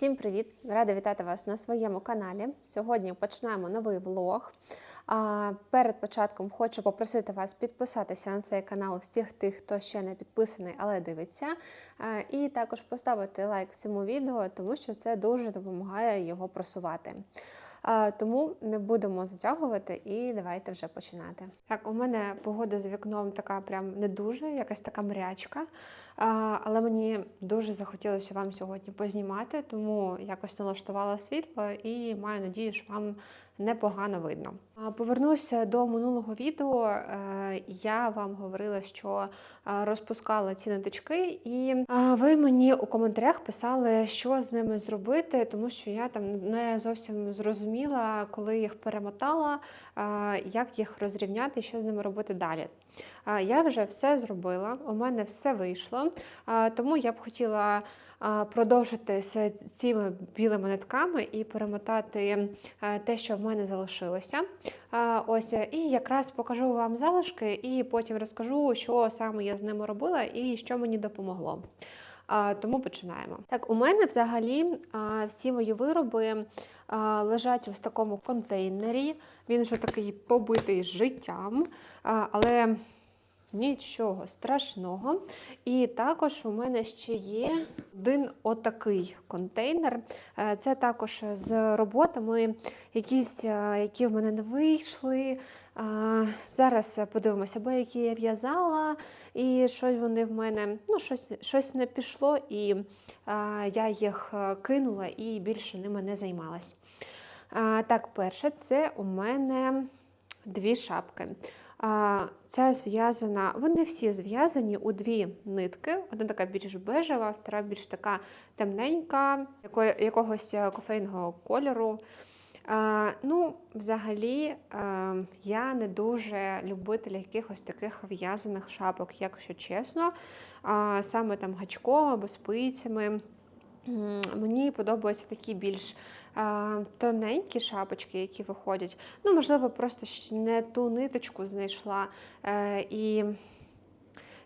Всім привіт! Рада вітати вас на своєму каналі. Сьогодні починаємо новий влог. Перед початком хочу попросити вас підписатися на цей канал всіх тих, хто ще не підписаний, але дивиться. І також поставити лайк цьому відео, тому що це дуже допомагає його просувати. Тому не будемо затягувати і давайте вже починати. Так, у мене погода з вікном така прям не дуже, якась така мрячка. Але мені дуже захотілося вам сьогодні познімати, тому якось налаштувала світло і маю надію, що вам непогано видно. Повернуся до минулого відео. Е, Я вам говорила, що е, розпускала ці ниточки, і ви мені у коментарях писали, що з ними зробити, тому що я там не зовсім зрозуміла, коли їх перемотала, як їх розрівняти, що з ними робити далі. Я вже все зробила, у мене все вийшло, тому я б хотіла продовжити цими білими нитками і перемотати те, що в мене залишилося. Ось і якраз покажу вам залишки, і потім розкажу, що саме я з ними робила і що мені допомогло. Тому починаємо. Так, у мене взагалі всі мої вироби лежать в такому контейнері. Він вже такий побитий життям, але нічого страшного. І також у мене ще є один отакий контейнер. Е, Це також з роботами, якісь, е, які в мене не вийшли. Зараз подивимося, бо які я в'язала, і щось вони в мене ну, щось, щось не пішло, і я їх е, кинула і більше ними не займалась. А, Так, перше, це у мене дві шапки. А, Ця зв'язана, вони всі зв'язані у дві нитки. Одна така більш бежева, втора більш така темненька, яко, якогось е, кофейного кольору. А, ну, взагалі, а, я не дуже любитель якихось таких в'язаних шапок, якщо чесно. А, саме там гачком або спицями. Мені подобаються такі більш тоненькі шапочки, які виходять. Ну, можливо, просто не ту ниточку знайшла. Е, і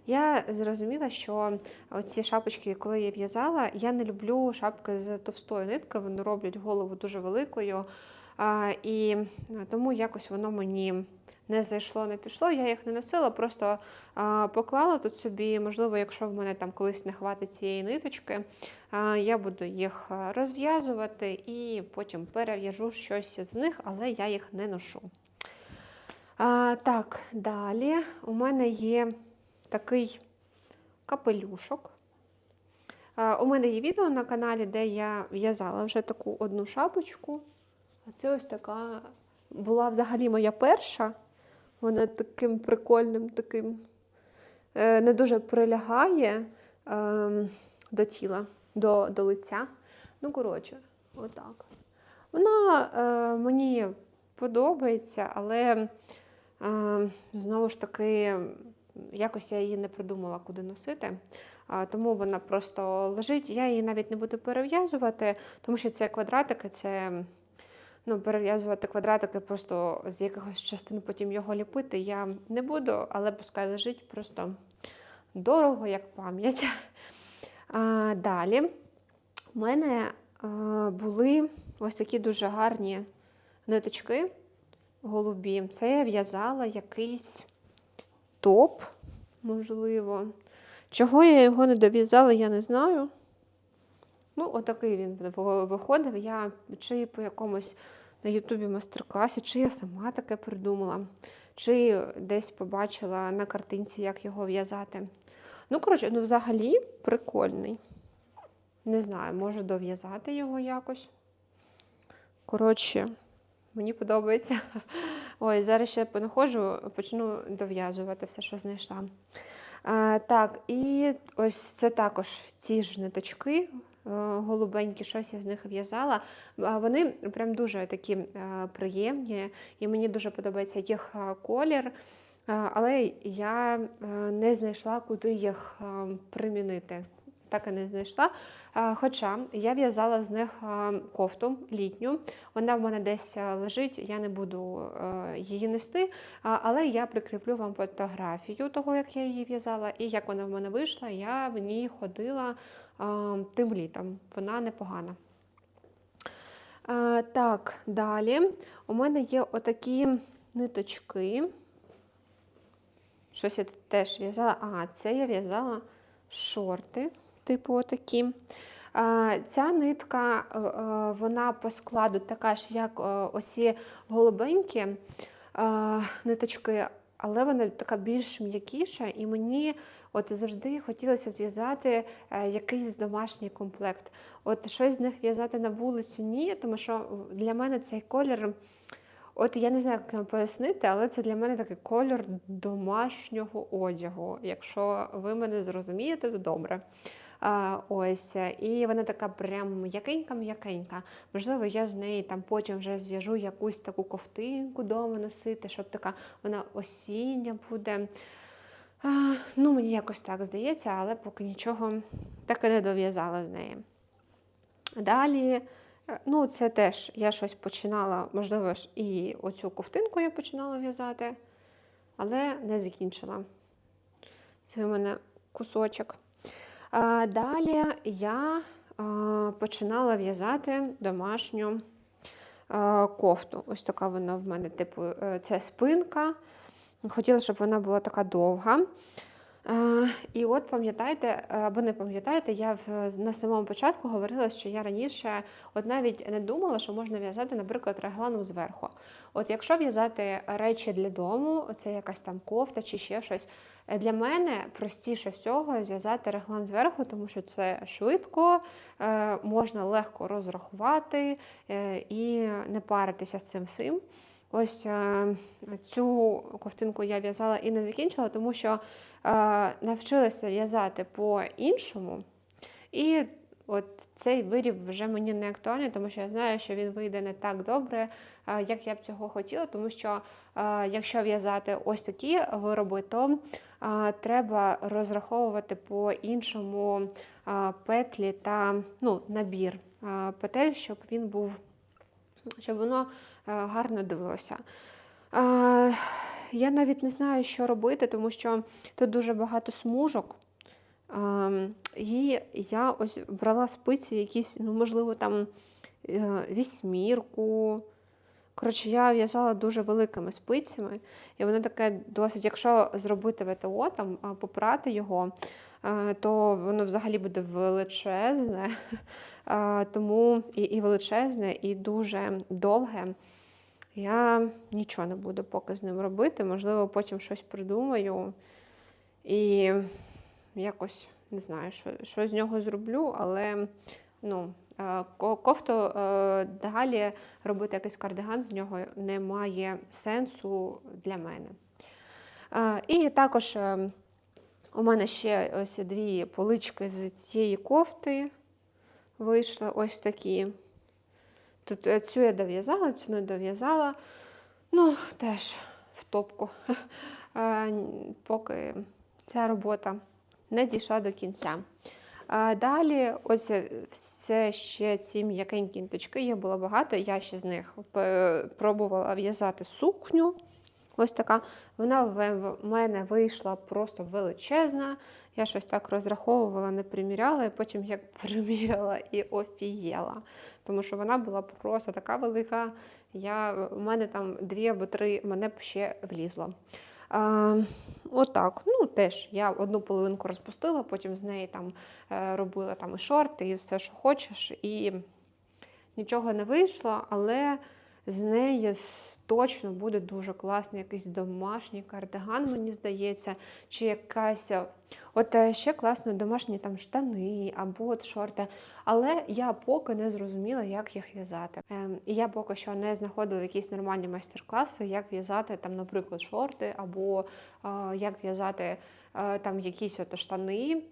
я зрозуміла, що оці шапочки, коли я в'язала, я не люблю шапки з товстої нитки, вони роблять голову дуже великою. І тому якось воно мені не зайшло, не пішло. Я їх не носила, просто а, поклала тут собі. Можливо, якщо в мене там колись не хватить цієї ниточки, а, я буду їх розв'язувати і потім перев'яжу щось з них, але я їх не ношу. А, так, далі у мене є такий капелюшок. А, У мене є відео на каналі, де я в'язала вже таку одну шапочку. А це ось така була взагалі моя перша. Вона таким прикольним, таким е, не дуже прилягає е, до тіла, до, до лиця. Ну, коротше, отак. Вона е, мені подобається, але е, знову ж таки, якось я її не придумала, куди носити. Тому вона просто лежить. Я її навіть не буду перев'язувати, тому що це квадратики, це ну, перев'язувати квадратики, просто з якихось частин потім його ліпити я не буду, але пускай лежить просто дорого, як пам'ять. А, Далі у мене а, були ось такі дуже гарні ниточки голубі. Це я в'язала якийсь топ, можливо. Чого я його не дов'язала, я не знаю. Ну, отакий він виходив. Я чи по якомусь на Ютубі мастер-класі, чи я сама таке придумала, чи десь побачила на картинці, як його в'язати. Ну, коротше, ну взагалі прикольний. Не знаю, може дов'язати його якось. Коротше, мені подобається. Ой, зараз ще понаходжу, почну дов'язувати все, що знайшла. А, Так, і ось це також ці ж ниточки голубенькі, щось я з них в'язала. Вони прям дуже такі е, приємні, і мені дуже подобається їх е, колір. Е, Але я е, не знайшла, куди їх е, примінити. Так і не знайшла. Е, Хоча я в'язала з них е, кофту літню. Вона в мене десь е, лежить, я не буду її нести, але я прикріплю вам фотографію того, як я її в'язала, і як вона в мене вийшла. Я в ній ходила тим літом. Вона непогана. Так, далі. У мене є отакі ниточки. Щось я тут теж в'язала. Ага, це я в'язала шорти, типу отакі. Ця нитка, е, е, вона по складу така ж, як е, оці голубенькі ниточки, але вона така більш м'якіша, і мені от завжди хотілося зв'язати якийсь домашній комплект. От щось з них в'язати на вулицю ні, тому що для мене цей колір. От я не знаю, як вам пояснити, але це для мене такий кольор домашнього одягу. Якщо ви мене зрозумієте, то добре. Ось, і вона така прям м'якенька-м'якенька. Можливо, я з неї там потім вже зв'яжу якусь таку ковтинку дома носити, щоб така вона осіння буде. Ну, мені якось так здається, але поки нічого так і не дов'язала з неї. Далі, е, ну, це теж я щось починала, можливо, ж і оцю ковтинку я починала в'язати, але не закінчила. Це у мене кусочок. Далі я починала в'язати домашню кофту. Ось така вона в мене, типу, е, це спинка. Хотіла, щоб вона була така довга. Е, І от пам'ятаєте, або не пам'ятаєте, я на самому початку говорила, що я раніше от навіть не думала, що можна в'язати, наприклад, регланом зверху. От якщо в'язати речі для дому, це якась там кофта чи ще щось. е, Для мене простіше всього зв'язати реглан зверху, тому що це швидко, е, можна легко розрахувати е, і не паритися з цим всім. Ось е, цю ковтинку я в'язала і не закінчила, тому що е, навчилася в'язати по-іншому. І от цей виріб вже мені не актуальний, тому що я знаю, що він вийде не так добре, е, як я б цього хотіла, тому що якщо в'язати ось такі вироби, то треба розраховувати по-іншому е, петлі та ну, набір петель, щоб він був, щоб воно гарно дивилося. Е, Я навіть не знаю, що робити, тому що тут дуже багато смужок. Ем, І я ось брала спиці якісь, ну, можливо, там е, вісьмірку. Коротше, я в'язала дуже великими спицями, і воно таке досить, якщо зробити ВТО, там, попрати його, е, то воно взагалі буде величезне, Е, тому і, і величезне, і дуже довге. Я нічого не буду поки з ним робити. Можливо, потім щось придумаю і якось не знаю, що, що з нього зроблю, але ну, е, кофту е, далі робити якийсь кардиган з нього немає сенсу для мене. Е, І також е, у мене ще ось дві полички з цієї кофти вийшли ось такі. Тут е, цю я дов'язала, цю не дов'язала. Ну, теж в топку. Е, Поки ця робота не дійшла до кінця. Далі, ось е, все ще ці м'якенькі ниточки, їх було багато. Я ще з них пробувала в'язати сукню. Ось така. Вона в мене вийшла просто величезна. Я щось так розраховувала, не приміряла, і потім як приміряла і офігела. Тому що вона була просто така велика. Я, у мене там дві або три мене б ще влізло. А, отак. Ну, теж я одну половинку розпустила, потім з неї там е, робила там і шорти, і все, що хочеш. І нічого не вийшло, але з неї точно буде дуже класний якийсь домашній кардиган, мені здається, чи якась. е, От е, ще класно домашні там штани або от шорти. Але я поки не зрозуміла, як їх в'язати. Ем, і я поки що не знаходила якісь нормальні майстер-класи, як в'язати там, наприклад, шорти, або е, як в'язати е, там якісь от штани.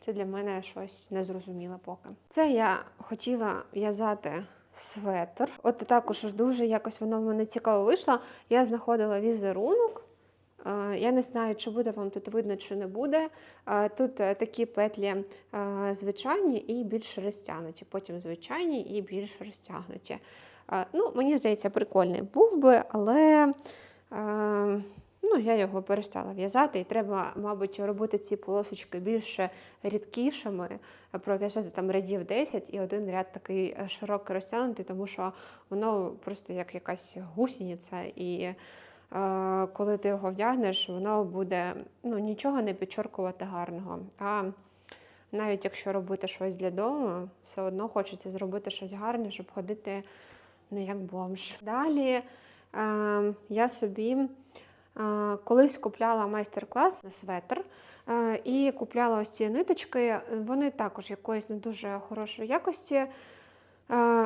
Це для мене щось незрозуміле поки. Це я хотіла в'язати светр. От також дуже якось воно в мене цікаво вийшло. Я знаходила візерунок. Е, Я не знаю, чи буде вам тут видно, чи не буде. Е, Тут е, такі петлі звичайні і більш розтягнуті, потім звичайні і більш розтягнуті. Ну, мені здається, прикольний був би, але ну, я його перестала в'язати, і треба, мабуть, робити ці полосочки більш рідкішими, пров'язати там рядів 10 і один ряд такий е, широкий розтягнутий, тому що воно просто як якась гусениця, і е, коли ти його вдягнеш, воно буде ну, нічого не підчоркувати гарного. А навіть якщо робити щось для дому, все одно хочеться зробити щось гарне, щоб ходити не як бомж. Далі е, я собі колись купляла майстер-клас на светр. е, І купляла ось ці ниточки, вони також якоїсь не дуже хорошої якості, е,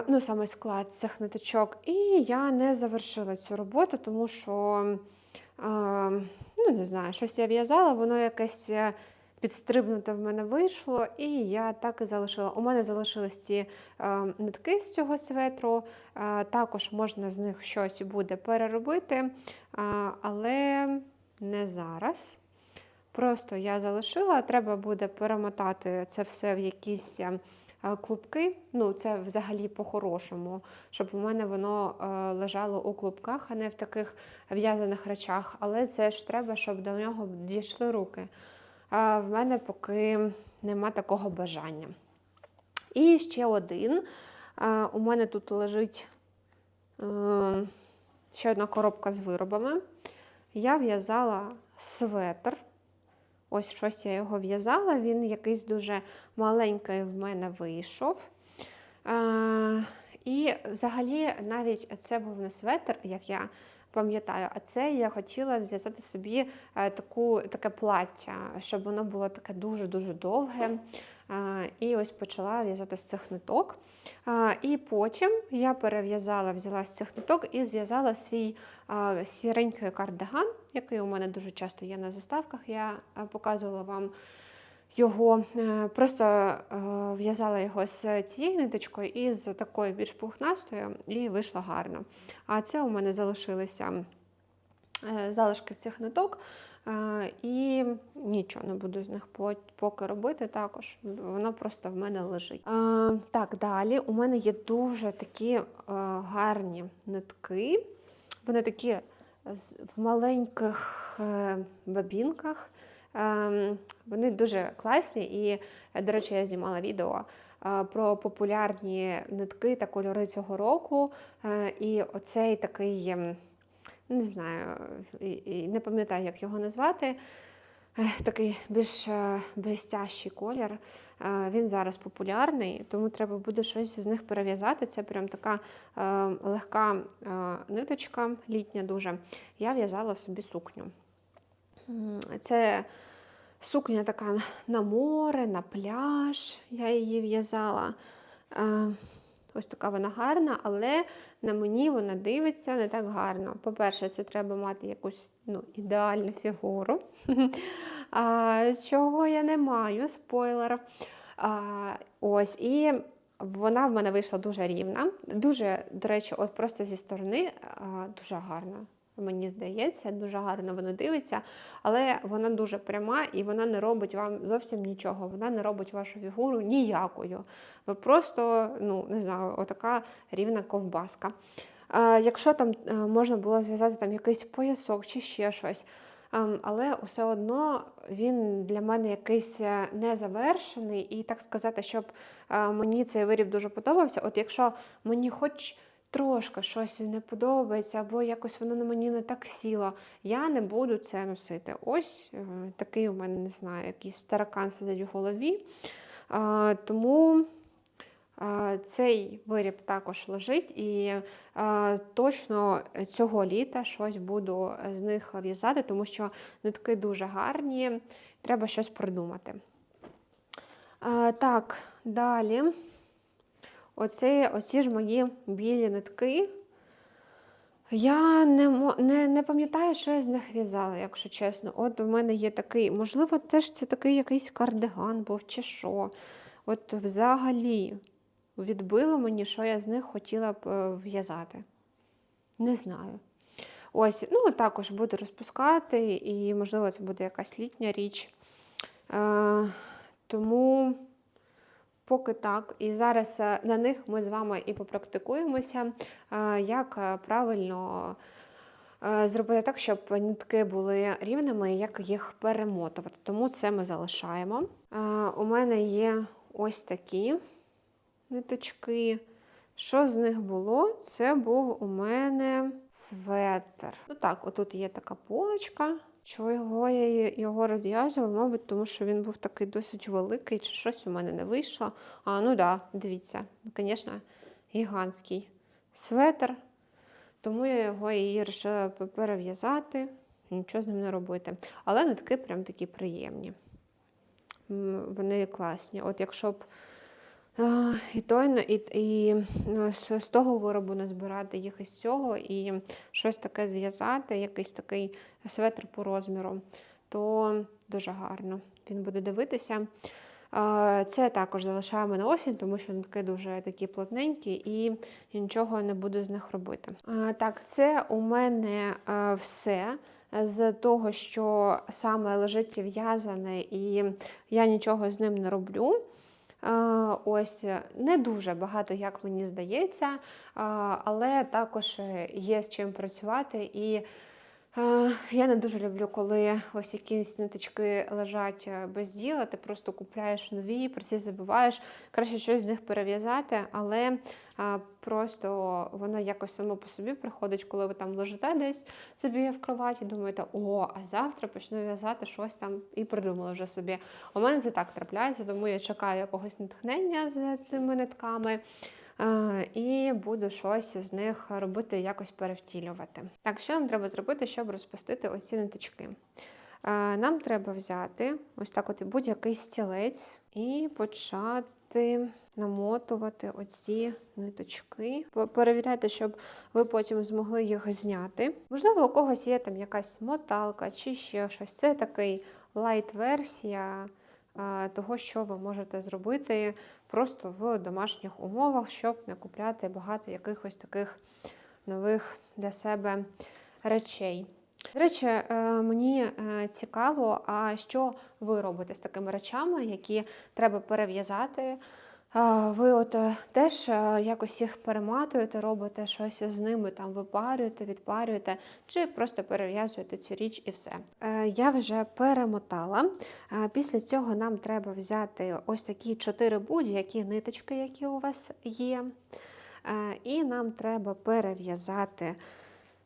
ну саме склад цих ниточок. І я не завершила цю роботу, тому що, е, ну не знаю, щось я в'язала, воно якесь підстрибнуте в мене вийшло, і я так і залишила. У мене залишились ці е, нитки з цього светру. Е, також можна з них щось буде переробити, е, але не зараз. Просто я залишила, треба буде перемотати це все в якісь клубки. Ну, це взагалі по-хорошому, щоб в мене воно лежало у клубках, а не в таких в'язаних речах. Але це ж треба, щоб до нього дійшли руки. В мене поки нема такого бажання. І ще один. У мене тут лежить е, ще одна коробка з виробами. Я в'язала светр. Ось щось я його в'язала, він якийсь дуже маленький в мене вийшов. І взагалі навіть це був не светр, як я пам'ятаю, а це я хотіла зв'язати собі е, таку, таке плаття, щоб воно було таке дуже-дуже довге. Е, І ось почала в'язати з цих ниток. Е, І потім я перев'язала, взяла з цих ниток і зв'язала свій сіренький кардиган, який у мене дуже часто є на заставках. Я показувала вам його, е, просто е, в'язала його з цією ниточкою і з такою більш пухнастою, і вийшло гарно. А це у мене залишилися е, залишки цих ниток. І нічого не буду з них поки робити також. Воно просто в мене лежить. Так, далі у мене є дуже такі гарні нитки. Вони такі в маленьких бабінках. Ем, Вони дуже класні, і, е, до речі, я знімала відео е, про популярні нитки та кольори цього року. Е, І оцей такий, ем, не знаю, не пам'ятаю, як його назвати. Такий більш блістящий колір. Він зараз популярний, тому треба буде щось з них перев'язати. Це прям така е, легка ниточка, літня дуже. Я в'язала собі сукню. Це сукня така на море, на пляж. Я її в'язала. Е, Ось така вона гарна, але на мені вона дивиться не так гарно. По-перше, це треба мати якусь ну, ідеальну фігуру, а, чого я не маю, спойлер. А, ось, і вона в мене вийшла дуже рівна. Дуже, до речі, от просто зі сторони а, дуже гарна. Мені здається, дуже гарно вона дивиться, але вона дуже пряма і вона не робить вам зовсім нічого. Вона не робить вашу фігуру ніякою. Ви просто, ну не знаю, отака рівна ковбаска. Е, якщо там е, можна було зв'язати там якийсь поясок чи ще щось, ем, але все одно він для мене якийсь е, незавершений, і так сказати, щоб мені цей виріб дуже подобався. От якщо мені хоч трошки щось не подобається, або якось воно на мені не так сіло, я не буду це носити. Ось е, такий у мене не знаю, якийсь таракан сидить в голові. Тому цей виріб також лежить, і точно цього літа щось буду з них в'язати, тому що нитки дуже гарні, треба щось придумати. Так, далі. Оце, оці ж мої білі нитки. Я не, не, не пам'ятаю, що я з них в'язала, якщо чесно. От у мене є такий, можливо, теж це такий якийсь кардиган був чи що. От взагалі відбило мені, що я з них хотіла б е, в'язати. Не знаю. Ось, ну також буду розпускати, і, можливо, це буде якась літня річ. Е, тому поки так. І зараз е, на них ми з вами і попрактикуємося, е, як е, правильно зробити так, щоб нитки були рівними, як їх перемотувати. Тому це ми залишаємо. У мене є ось такі ниточки. Що з них було? Це був у мене светр. Ну так, отут є така полочка. Чого я його розв'язувала? Мабуть, тому що він був такий досить великий, чи щось у мене не вийшло. А, ну да, дивіться, звісно, гігантський светр. Тому я його і вирішила перев'язати, нічого з ним не робити. Але нитки прям такі приємні. Вони класні. От якщо б і той, і, і ну, з, того виробу назбирати їх із цього і щось таке зв'язати, якийсь такий светр по розміру, то дуже гарно він буде дивитися. Це також залишаємо на осінь, тому що нитки дуже такі плотненькі і нічого не буду з них робити. Так, це у мене е, все з того, що саме лежить в'язане, і я нічого з ним не роблю. Е, Ось не дуже багато, як мені здається, е, але також є з чим працювати. І е, я не дуже люблю, коли ось якісь ниточки лежать е, без діла, ти просто купляєш нові, про це забуваєш. Краще щось з них перев'язати, але просто воно якось само по собі приходить, коли ви там лежите десь собі в кроваті, думаєте, о, а завтра почну в'язати щось там і придумала вже собі. У мене це так трапляється, тому я чекаю якогось натхнення з цими нитками. Е, І буду щось з них робити, якось перевтілювати. Так, що нам треба зробити, щоб розпустити оці ниточки? Е, Нам треба взяти ось так от будь-який стілець і почати намотувати оці ниточки. Перевіряйте, щоб ви потім змогли їх зняти. Можливо, у когось є там якась моталка чи ще щось. Це такий лайт-версія того, що ви можете зробити просто в домашніх умовах, щоб не купляти багато якихось таких нових для себе речей. До речі, е, мені е, цікаво, а що ви робите з такими речами, які треба перев'язати. Ви от е, теж е, якось їх перематуєте, робите щось з ними, там випарюєте, відпарюєте, чи просто перев'язуєте цю річ і все. Е, Я вже перемотала. Після цього нам треба взяти ось такі чотири будь-які ниточки, які у вас є. І нам треба перев'язати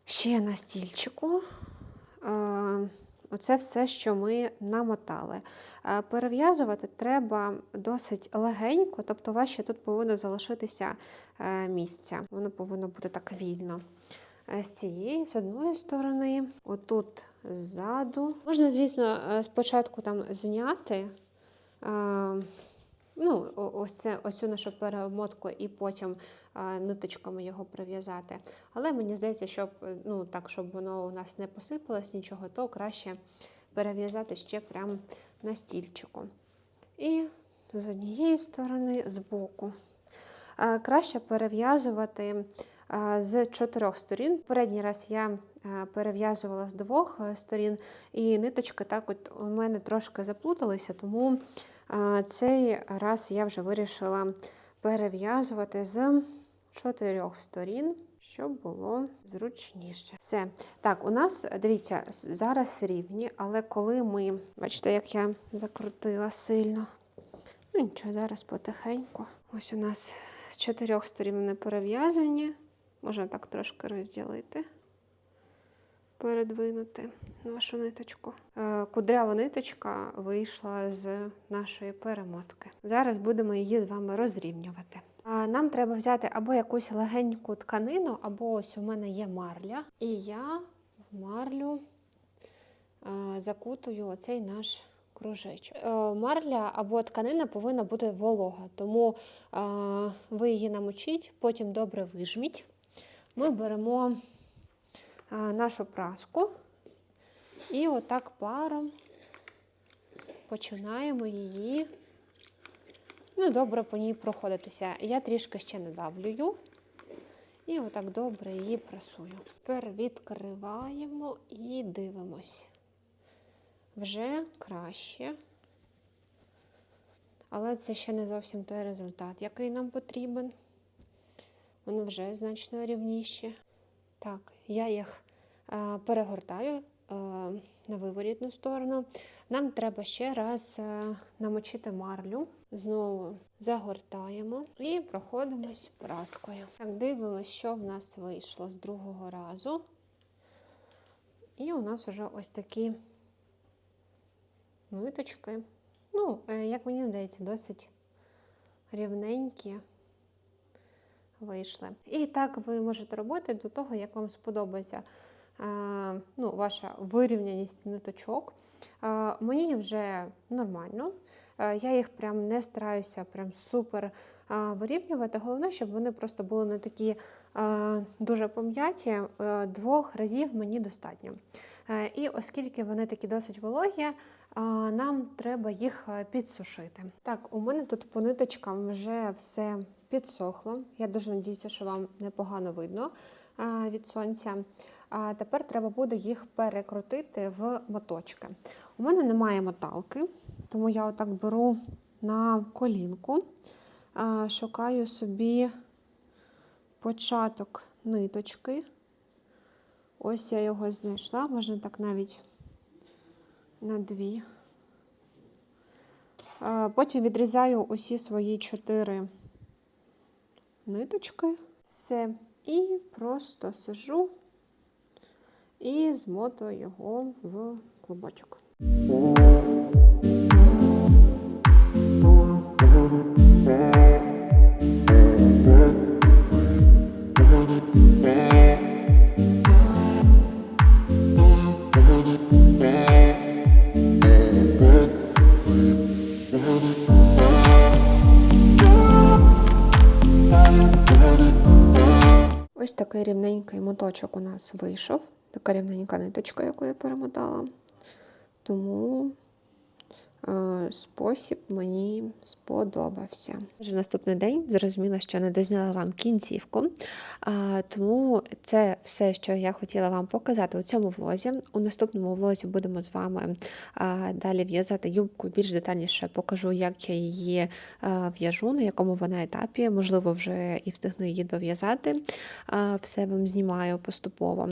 ще на стільчику. Е, Оце все, що ми намотали. Е, Перев'язувати треба досить легенько, тобто у тут повинно залишитися місце. місця. Воно повинно бути так вільно. Е, З цієї, з одної сторони, отут ззаду. Можна, звісно, е, спочатку там зняти. Ну, ось це, ось цю нашу перемотку і потім е, ниточками його прив'язати. Але мені здається, щоб е, ну так, щоб воно у нас не посипалось нічого, то краще перев'язати ще прямо на стільчику. І з однієї сторони, з боку. Е, Краще перев'язувати з чотирьох сторін. Передній раз я перев'язувала з двох е, сторін, і ниточки так от у мене трошки заплуталися, тому цей раз я вже вирішила перев'язувати з чотирьох сторін, щоб було зручніше. Все. Так, у нас, дивіться, зараз рівні, але коли ми, бачите, як я закрутила сильно. Ну нічого, зараз потихеньку. Ось у нас з чотирьох сторін вони перев'язані. Можна так трошки розділити, передвинути нашу ниточку. Е, Кудрява ниточка вийшла з нашої перемотки. Зараз будемо її з вами розрівнювати. Нам треба взяти або якусь легеньку тканину, або ось у мене є марля. І я в марлю е, закутую оцей наш кружечок. Е, Марля або тканина повинна бути волога, тому ви її намочіть, потім добре вижміть. Ми беремо нашу праску і отак паром починаємо її ну, добре по ній проходитися. Я трішки ще надавлюю. І отак добре її прасую. Тепер відкриваємо і дивимось. Вже краще. Але це ще не зовсім той результат, який нам потрібен. Вони вже значно рівніші. Так, я їх Е, Перегортаю е, на виворітну сторону. Нам треба ще раз е, намочити марлю. Знову загортаємо і проходимось праскою. Так, дивимося, що в нас вийшло з другого разу. І у нас вже ось такі ниточки. Ну, як мені здається, досить рівненькі вийшли. І так ви можете робити до того, як вам сподобається е, ну, ваша вирівняність ниточок. Е, Мені вже нормально. Е, Я їх прям не стараюся прям супер вирівнювати. Головне, щоб вони просто були не такі дуже пом'яті. Двох разів мені достатньо. І оскільки вони такі досить вологі, нам треба їх е, підсушити. Так, у мене тут по ниточкам вже все підсохло. Я дуже надіюся, що вам непогано видно від сонця. А тепер треба буде їх перекрутити в моточки. У мене немає моталки, тому я отак беру на колінку, шукаю собі початок ниточки. Ось я його знайшла, можна так навіть на дві. Потім відрізаю усі свої чотири ниточки. Все. І просто сижу і змотую його в клубочок. Ось такий рівненький моточок у нас вийшов. Така рівненька ниточка, яку я перемотала. Тому спосіб мені сподобався. Вже наступний день зрозуміла, що не дозняла вам кінцівку. Тому це все, що я хотіла вам показати у цьому влозі. У наступному влозі будемо з вами далі в'язати юбку. Більш детальніше покажу, як я її в'яжу, на якому вона етапі. Можливо, вже і встигну її дов'язати. Все вам знімаю поступово.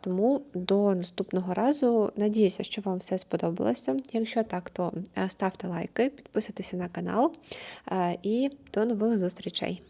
Тому до наступного разу надіюся, що вам все сподобалося. Якщо так, то е, ставте лайки, підписуйтесь на канал е, і до нових зустрічей.